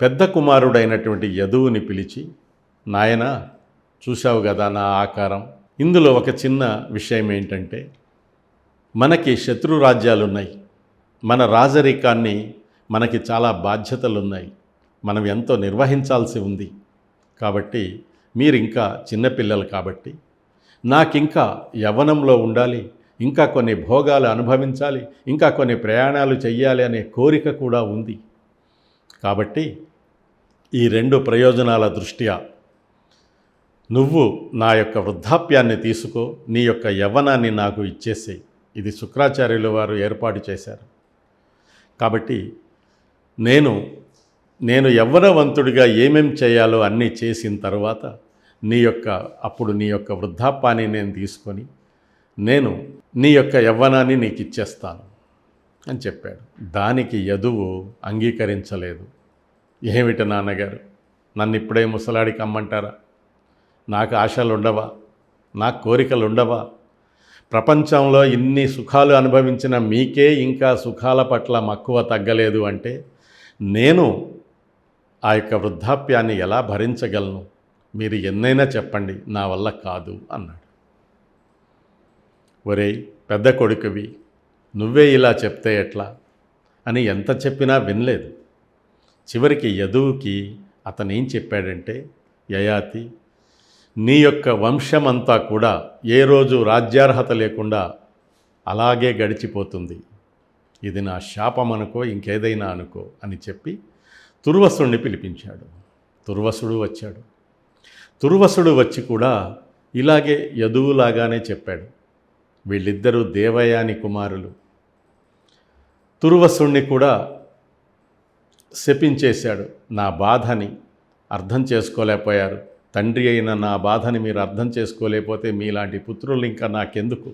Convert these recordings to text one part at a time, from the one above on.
పెద్ద కుమారుడైనటువంటి యదువుని పిలిచి నాయన చూశావు కదా నా ఆకారం. ఇందులో ఒక చిన్న విషయం ఏంటంటే మనకి శత్రు రాజ్యాలు ఉన్నాయి మన రాజరికాన్ని మనకి చాలా బాధ్యతలు ఉన్నాయి మనం ఎంతో నిర్వహించాల్సి ఉంది. కాబట్టి మీరు ఇంకా చిన్నపిల్లలు కాబట్టి నాకింకా యవ్వనంలో ఉండాలి. ఇంకా కొన్ని భోగాలు అనుభవించాలి. ఇంకా కొన్ని ప్రయాణాలు చెయ్యాలి అనే కోరిక కూడా ఉంది. కాబట్టి ఈ రెండు ప్రయోజనాల దృష్ట్యా నువ్వు నా యొక్క వృద్ధాప్యాన్ని తీసుకో నీ యొక్క యవ్వనాన్ని నాకు ఇచ్చేసేయి. ఇది శుక్రాచార్యుల వారు ఏర్పాటు చేశారు. కాబట్టి నేను నేను యవ్వనవంతుడిగా ఏమేం చేయాలో అన్నీ చేసిన తర్వాత నీ యొక్క అప్పుడు నీ యొక్క వృద్ధాప్యాన్ని నేను తీసుకొని నేను నీ యొక్క యవ్వనాన్ని నీకు ఇచ్చేస్తాను అని చెప్పాడు. దానికి యదువు అంగీకరించలేదు. ఏమిటి నాన్నగారు? నన్ను ఇప్పుడే ముసలాడికి అమ్మంటారా నాకు ఆశలు ఉండవా నాకు కోరికలు ఉండవా ప్రపంచంలో ఇన్ని సుఖాలు అనుభవించిన మీకే ఇంకా సుఖాల పట్ల మక్కువ తగ్గలేదు అంటే నేను ఆ యొక్క వృద్ధాప్యాన్ని ఎలా భరించగలను? మీరు ఎన్నైనా చెప్పండి నా వల్ల కాదు అన్నాడు. ఒరేయ్ పెద్ద కొడుకువి నువ్వే ఇలా చెప్తే ఎట్లా? అని ఎంత చెప్పినా వినలేదు. చివరికి యదువుకి అతను ఏం చెప్పాడంటే యయాతి నీ యొక్క వంశమంతా కూడా ఏ రోజు రాజ్యార్హత లేకుండా అలాగే గడిచిపోతుంది. ఇది నా శాపం అనుకో ఇంకేదైనా అనుకో అని చెప్పి తుర్వసుడిని పిలిపించాడు. తుర్వసుడు వచ్చాడు. తుర్వసుడు వచ్చి కూడా ఇలాగే యదువులాగానే చెప్పాడు. వీళ్ళిద్దరూ దేవయాని కుమారులు. తుర్వసుణ్ణి కూడా శపించేశాడు. నా బాధని అర్థం చేసుకోలేకపోయారు. తండ్రి అయిన నా బాధని మీరు అర్థం చేసుకోలేకపోతే మీలాంటి పుత్రులు ఇంకా నాకెందుకు?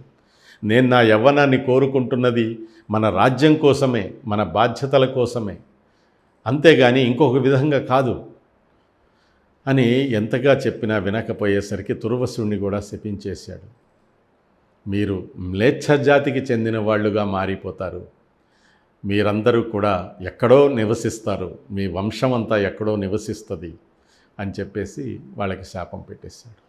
నేను నా యవ్వనాన్ని కోరుకుంటున్నది మన రాజ్యం కోసమే మన బాధ్యతల కోసమే. అంతేగాని ఇంకొక విధంగా కాదు అని ఎంతగా చెప్పినా వినకపోయేసరికి తుర్వసుణ్ణి కూడా శపించేశాడు. మీరు మ్లేచ్ఛ జాతికి చెందిన వాళ్ళుగా మారిపోతారు. మీరందరూ కూడా ఎక్కడో నివసిస్తారు మీ వంశం అంతా ఎక్కడో నివసిస్తుంది అని చెప్పేసి వాళ్ళకి శాపం పెట్టేశాడు.